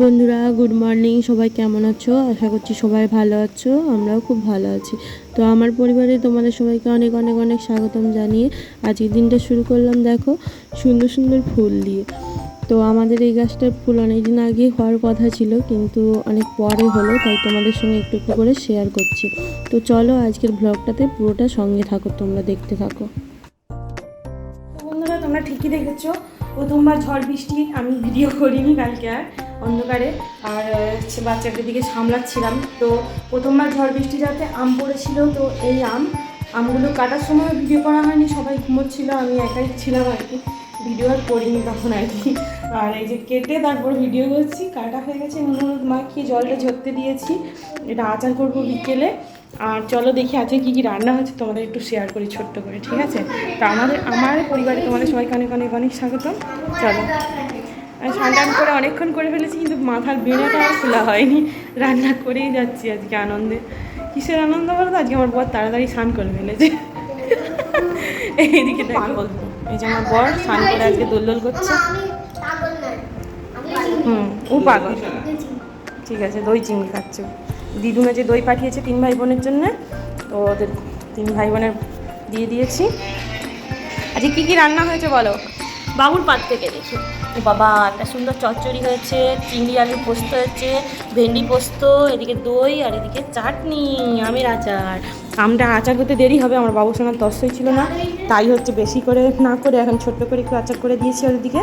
বন্ধুরা good morning সবাই কেমন আছো? আশা করছি সবাই ভালো আছো, আমরাও খুব ভালো আছি। তো আমার পরিবারে তোমাদের সবাইকে অনেক অনেক অনেক স্বাগতম জানিয়ে আজকের দিনটা শুরু করলাম, দেখো, সুন্দর সুন্দর ফুল দিয়ে। তো আমাদের এই গাছটার ফুল অনেক দিন আগে হওয়ার কথা ছিল, কিন্তু অনেক পরে হলো, তাই তোমাদের সঙ্গে একটু একটু করে শেয়ার করছি। তো চলো আজকের ব্লগটাতে পুরোটা সঙ্গে থাকো, তোমরা দেখতে থাকো। বন্ধুরা, তোমরা ঠিকই দেখেছ, প্রথমবার ঝড় বৃষ্টি আমি ভিডিও করিনি কালকে আর। অন্ধকারে। আর বাচ্চাদের দিকে সামলাচ্ছিলাম। তো প্রথমবার ঝড় বৃষ্টি যাতে আম পড়েছিল, তো এই আম। আমগুলো কাটার সময় ভিডিও করা হয়নি, সবাই ঘুমোচ্ছিল, আমি একাই ছিলাম আর কি। ভিডিও আর করিনি তখন আর কি। আর এই যে কেটে তারপর ভিডিও করছি, কাটা হয়ে গেছে হলুদ মাখিয়ে জলটা ঝরতে দিয়েছি, এটা আচার করব বিকেলে। আর চলো দেখি আজকে কী কী রান্না হচ্ছে তোমাদের একটু শেয়ার করি ছোট্ট করে, ঠিক আছে? তো আমাদের, আমার পরিবারে তোমাদের সবাইকে অনেক অনেক অনেক স্বাগতম। চলো। আমি স্নান টান করে অনেকক্ষণ করে ফেলেছি কিন্তু মাথার বেড়াটা আর খোলা হয়নি। রান্না করেই যাচ্ছি আজকে আনন্দে। কিসের আনন্দ বলো তো আজকে আমার বর তাড়াতাড়ি স্নান করে ফেলেছে। এইদিকে দেখো। এই যে আমার বর স্নান করে আজকে দোল করছে। হুম ও পাগল। ঠিক আছে দই চিংড়ি খাচ্ছে দিদুনে যে দই পাঠিয়েছে তিন ভাই বোনের জন্য তো ওদের তিন ভাই বোনের দিয়ে দিয়েছি। আজকে কী কী রান্না হয়েছে বলো? বাবুর পাত থেকে দেখি। ও বাবা, একটা সুন্দর চচ্চড়ি হয়েছে, চিংড়ি আলু পোস্ত হয়েছে, ভেন্ডি পোস্ত, এদিকে দই আর এদিকে চাটনি আমের আচার আমটা আচার করতে দেরি হবে, আমার বাবুর সঙ্গে তস্যই ছিল না, তাই হচ্ছে বেশি করে না করে এখন ছোট্ট করে একটু আচার করে দিয়েছি ওর দিকে।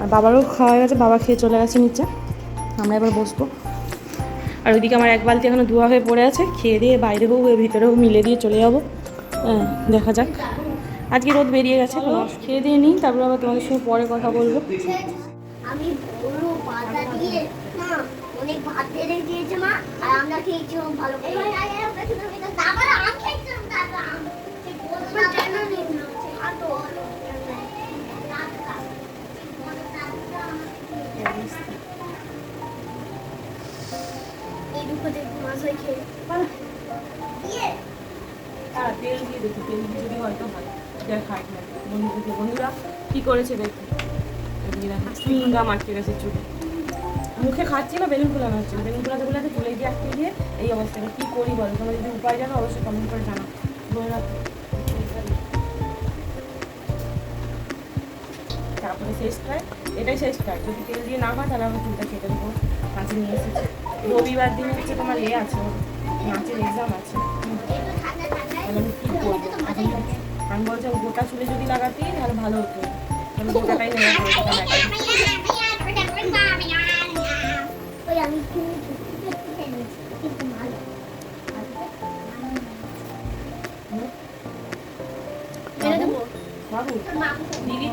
আর বাবারও খাওয়া গেছে, বাবা খেয়ে চলে গেছে নিচে। আমরা এবার বসবো। আর ওইদিকে আমার এক বালতি এখনও ধোয়া হয়ে পড়ে আছে, খেয়ে দিয়ে বাইরে হোক এর ভিতরেও মিলে দিয়ে চলে যাব। হ্যাঁ দেখা যাক। আজকে রোদ বেরিয়ে গেছে খেয়ে দিয়ে নিই তারপর আবার তোমাদের সঙ্গে পরে কথা বলব। আমি বড় পাতা দিয়ে মা অনেক ভাত বেড়ে দিয়েছে মা আর আমরা খেয়েছি ভালো করে। তারপর আম খেয়েছিলাম তারপর আম কেন নিলাম আর তো এই দুটো দেখি মাছ খেয়ে। তেল দিয়ে দেখি তেল যদি হয়তো হয়। মুখে খাচ্ছি না, বেলুন ফুলানো হচ্ছে বেলুন ফুলাতে ফুলাতে চুলে দিয়ে আটকে দিয়ে এই অবস্থা এবার কী করি বলো? তোমরা যদি উপায় জানো, অবশ্যই কমেন্ট করে জানো তারপরে শেষ ট্রাই এটাই শেষ ট্রাই যদি তেল দিয়ে না হয়, তাহলে আমি চুলটা কেটে দেবো নাচে নিয়ে এসেছি। রবিবার দিন হচ্ছে তোমার এ আছে। নাচের এক্সাম আছে। আমি কী করব? আমি বলছি গোটা চুলে যদি লাগাতি, তাহলে ভালো হতো। গোটাটাই আমি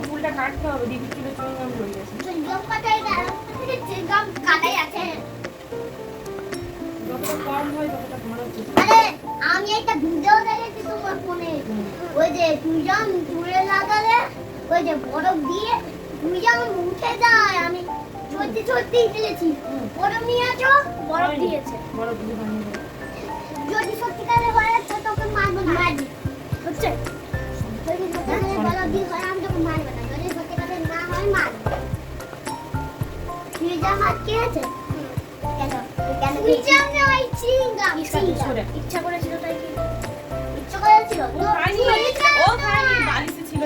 চুলটা কাটতে হবে, দিদির চুলে চুল নাম রয়ে গেছে। কাটাই আছে যতটা কম হয় ততটা ভালো আমি একটা ভিডিও দেখেছি। ওই যে তুই যখন চুলে লাগালে ওই যে বরফ দিয়ে তুই যখন উঠে যায়। আমি সত্যি সত্যি দিয়েছি বরফ নিয়ে আসো বরফ দিয়েছে। বড় দিদি বানিয়ে যদি সত্যিকারে হয় তো তোকে মারবো না। মারবি। হচ্ছে? যদি সত্যিকারে বরফ দিয়ে হয় আমি তোকে মারবো না। যদি সত্যিকারে না হয় মারবো। তুই যা মার আছে? কেন? কেন ইচ্ছা করেছিল তাই কি? যা ও ছিল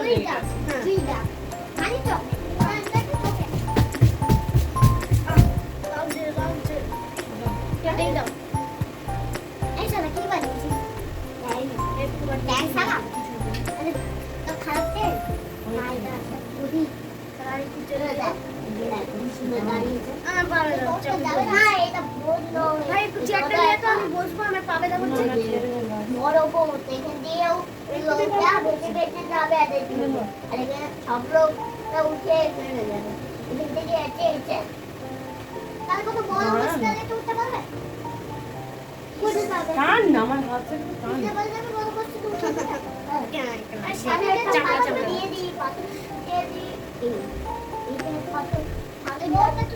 বেশি আর এখানে সব লোকটা উঠে এখানে যাবে। এদিক থেকে এসে এসে। তাহলে কত বড় বস্তু দেখে উঠতে পারবে? কান না আমার হাত কান উঠতে পারবে না, বড় বস্তু তো উঠতে পারবে। আর সামনে একটা পাথর দিয়ে দিই, পাথর দিয়ে দিই। এই, এইখানে পাথর। তাহলে বউটা তো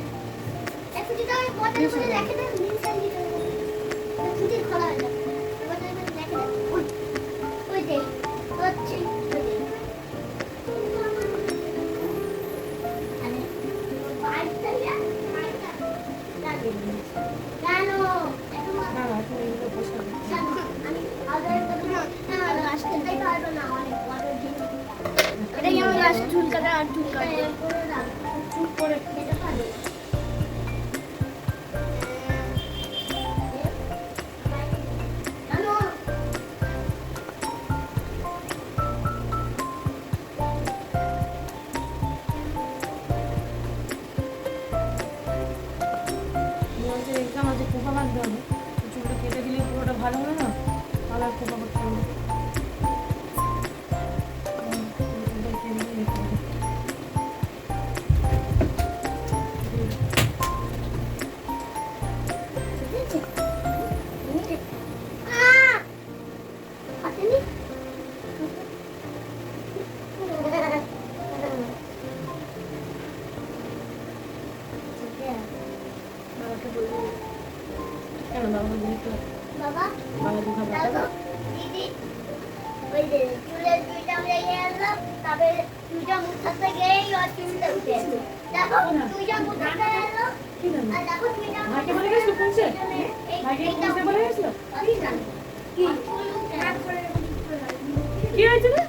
ছুটিটা আমি পরে দেন দিন দিতে হবে ছুটির খোলা হয়ে যাবে কি হয়েছে না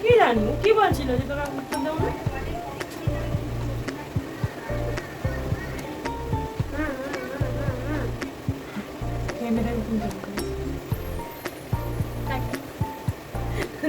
কি জানি কি বলছিল যে তোরা দেবো না? হ্যাঁ, হ্যাঁ, হ্যাঁ। ক্যামেরা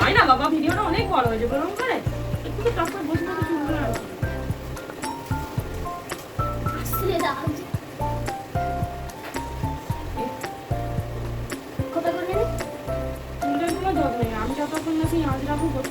হয় না বাবা ভিডিওটা অনেক করে। একটু টপ বসে বসে শুনব আমি যতক্ষণ না সেই আজ রাখব বোধ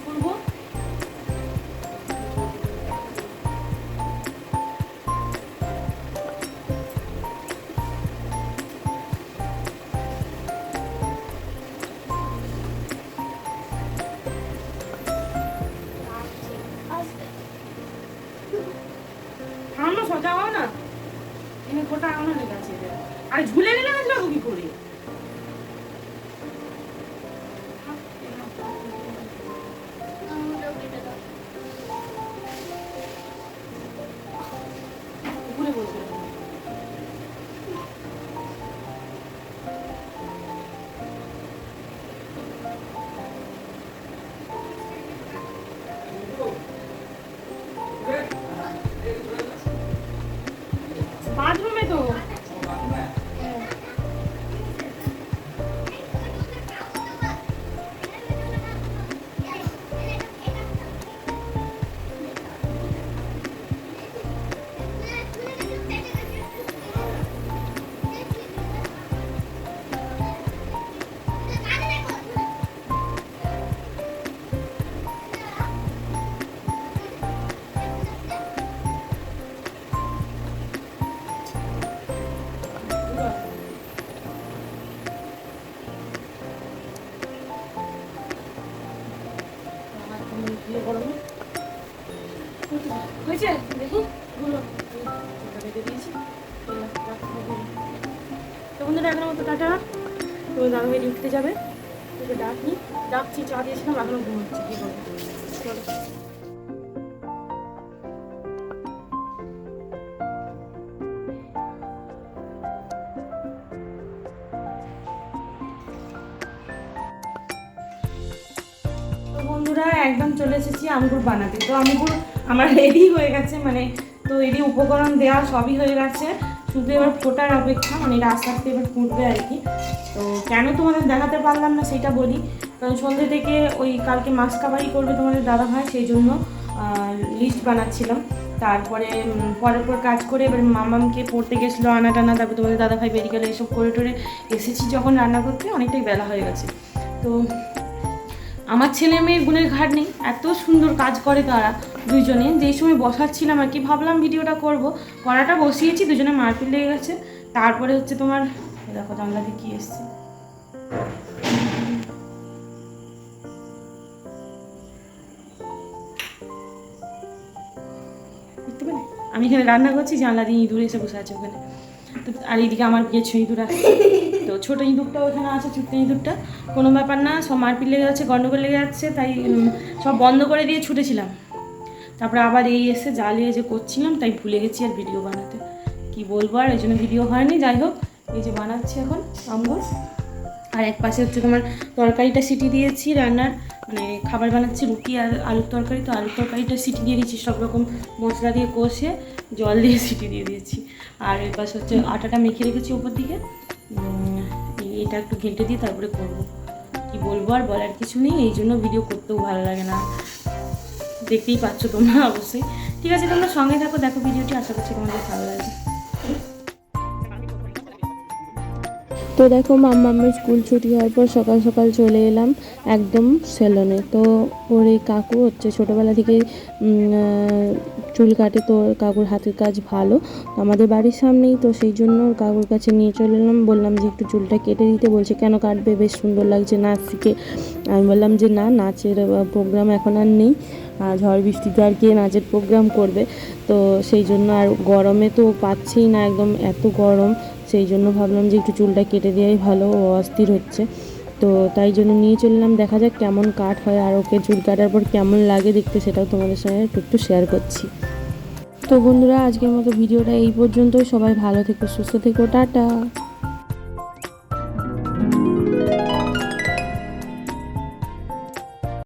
বন্ধুরা, এখনও মতো টাটা। তো দাদাভাই উঠতে যাবে। তোকে ডাকি ডাকছি, চা দিয়েছিলাম, এখনও ঘুমোচ্ছে। কী করব? চলো। বন্ধুরা, একদম চলে এসেছি আঙ্গুর বানাতে। তো আঙ্গুর আমার রেডি হয়ে গেছে মানে তো এরই উপকরণ দেওয়া সবই হয়ে গেছে। শুধু এবার ফোটার অপেক্ষা মানে এটা আস্তে আস্তে এবার ফুটবে আর কি। তো কেন তোমাদের দেখাতে পারলাম না সেটা বলি। কারণ সন্ধ্যে থেকে ওই কালকে মাছ কাবারি করবে তোমাদের দাদা ভাই, সেই জন্য লিস্ট বানাচ্ছিলাম। তারপরে পরের পর কাজ করে এবার মামামকে পড়তে গেছিল আনা টানা তারপর তোমাদের দাদা ভাই বেরিয়ে গেলে এসব করে টোরে এসেছি যখন রান্না করতে, অনেকটাই বেলা হয়ে গেছে। তো আমার ছেলে মেয়ের গুণের ঘাট নেই। এত সুন্দর কাজ করে তারা দুজনে যেই সময় বসাচ্ছিলাম আর কি, ভাবলাম ভিডিওটা করব। করাটা বসিয়েছি, দুজনে মারপিট লেগে গেছে। তারপরে হচ্ছে তোমার দেখো, জানলা দিয়ে কী এসছে। এখানে রান্না করছি, জানলা দিয়ে ইঁদুর এসে বসে আছে ওখানে। তো আর এইদিকে আমার কিছু ইঁদুর আছে। তো ছোটো ইঁদুরটাও ওখানে আছে, ছোট্ট ইঁদুরটা। কোনো ব্যাপার না, সব মারপিট লেগে যাচ্ছে, গন্ডগোল লেগে যাচ্ছে, তাই সব বন্ধ করে দিয়ে ছুটেছিলাম। তারপরে আবার এই এসে জ্বালিয়ে যে করছিলাম, তাই ভুলে গেছি আর ভিডিও বানাতে। কি বলব আর এই জন্য ভিডিও হয়নি, যাই হোক, এই যে বানাচ্ছি এখন, আম্বুর। আর এক পাশে হচ্ছে তোমার তরকারিটা সিটি দিয়েছি রান্নার মানে খাবার বানাচ্ছি রুটি আর আলুর তরকারি, তো আলুর তরকারিটা সিটি দিয়ে দিয়েছি, সব রকম মশলা দিয়ে কষে জল দিয়ে সিটি দিয়ে দিয়েছি। আর এর পাশে হচ্ছে আটাটা মেখে রেখেছি ওপর দিকে। এটা একটু ঘেঁটে দিয়ে তারপরে করব। কি বলব আর বলার কিছু নেই, এই জন্য ভিডিও করতেও ভালো লাগে না। দেখতেই পাচ্ছ তোমরা অবশ্যই। ঠিক আছে, তোমরা সঙ্গে থাকো, দেখো ভিডিওটি আশা করছি তোমাদের ভালো লাগবে। তো দেখো মাম্মা মাম্মামের স্কুল ছুটি হওয়ার পর সকাল সকাল চলে এলাম একদম সেলনে। তো ওর এই কাকু হচ্ছে ছোটোবেলা থেকে চুল কাটে তো কাকুর হাতের কাজ ভালো। আমাদের বাড়ির সামনেই তো সেই জন্য ওর কাকুর কাছে নিয়ে চলে এলাম। বললাম যে একটু চুলটা কেটে দিতে। বলছে, কেন কাটবে? বেশ সুন্দর লাগছে নাচ শিখে আমি বললাম যে, না, নাচের প্রোগ্রাম এখন আর নেই। আর ঝড় বৃষ্টিতে আর কে নাচের প্রোগ্রাম করবে? তো সেই জন্য আর গরমে তো পাচ্ছেই না একদম। এত গরম। সেই জন্য ভাবলাম যে একটু চুলটা কেটে দেওয়াই ভালো, ও অস্থির হচ্ছে। তো তাই জন্য নিয়ে চললাম, দেখা যাক কেমন কাট হয় আর ওকে চুল কাটার পর কেমন লাগে দেখতে সেটাও তোমাদের সঙ্গে একটু একটু শেয়ার করছি। তো বন্ধুরা, আজকের মতো ভিডিওটা এই পর্যন্তই। সবাই ভালো থেকো, সুস্থ থেকো, টাটা।